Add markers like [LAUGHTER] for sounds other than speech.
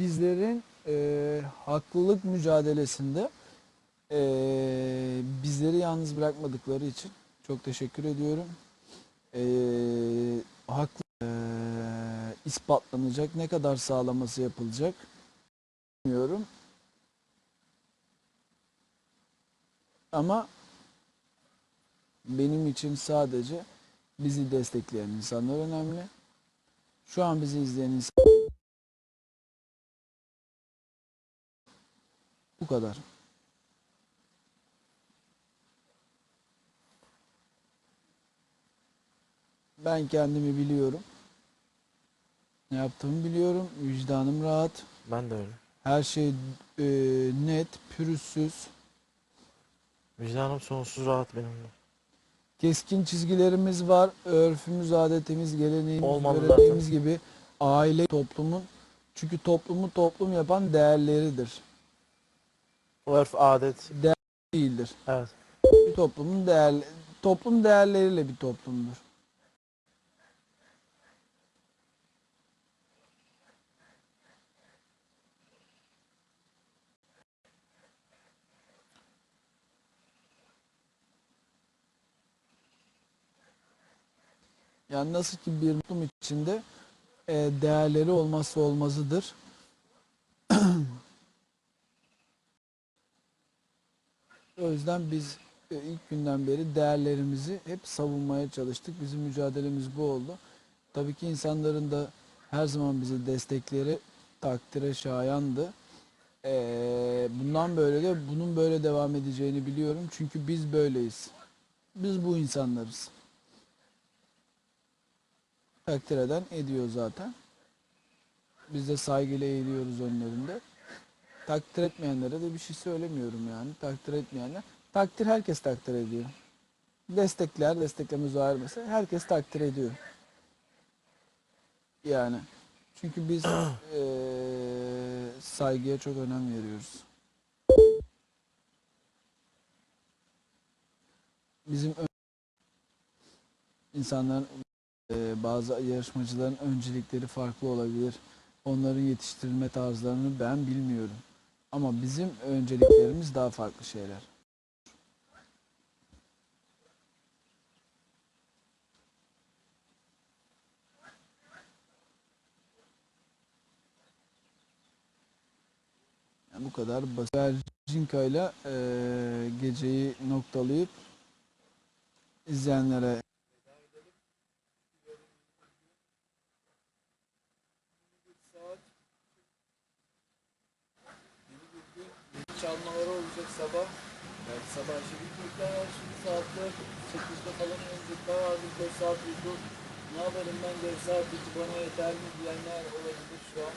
bizlerin e, haklılık mücadelesinde e, bizleri yalnız bırakmadıkları için çok teşekkür ediyorum. E, haklı e, ispatlanacak ne kadar sağlaması yapılacak bilmiyorum. Ama benim için sadece bizi destekleyen insanlar önemli. Şu an bizi izleyen insan bu kadar. Ben kendimi biliyorum. Ne yaptığımı biliyorum. Vicdanım rahat. Ben de öyle. Her şey e, net, pürüzsüz. Vicdanım sonsuz rahat benim de. Keskin çizgilerimiz var. Örfümüz, adetimiz, geleneğimiz, Olmalı göreneğimiz gibi aile toplumun çünkü toplumu toplum yapan değerleridir. Örf, adet. Değildir. Evet. Bir toplumun değer toplum değerleriyle bir toplumdur. Yani nasıl ki bir toplum içinde e, değerleri olmazsa olmazıdır. O yüzden biz e, ilk günden beri değerlerimizi hep savunmaya çalıştık. Bizim mücadelemiz bu oldu. Tabii ki insanların da her zaman bizi destekleri takdire şayandı. Ee, bundan böyle de bunun böyle devam edeceğini biliyorum. Çünkü biz böyleyiz. Biz bu insanlarız. Takdir eden ediyor zaten. Biz de saygıyla eğiliyoruz önlerinde. Takdir etmeyenlere de bir şey söylemiyorum yani. Takdir etmeyenler. Takdir herkes takdir ediyor. Destekler, desteklemez o ayrı mesele. Herkes takdir ediyor. Yani. Çünkü biz [CLEARS THROAT] eee, saygıya çok önem veriyoruz. Bizim insanların eee, bazı yarışmacıların öncelikleri farklı olabilir. Onların yetiştirilme tarzlarını ben bilmiyorum. Ama bizim önceliklerimiz daha farklı şeyler. Yani bu kadar basit. Bercinka ile geceyi noktalayıp izleyenlere çalmaları olacak sabah. Yani sabah şimdi çocuklar var şimdi saatler 8'de falan öncelikler vardı 5 saat uyku. Ne yaparım ben 4 saat uyku bana yeter mi diyenler olabilir şu an.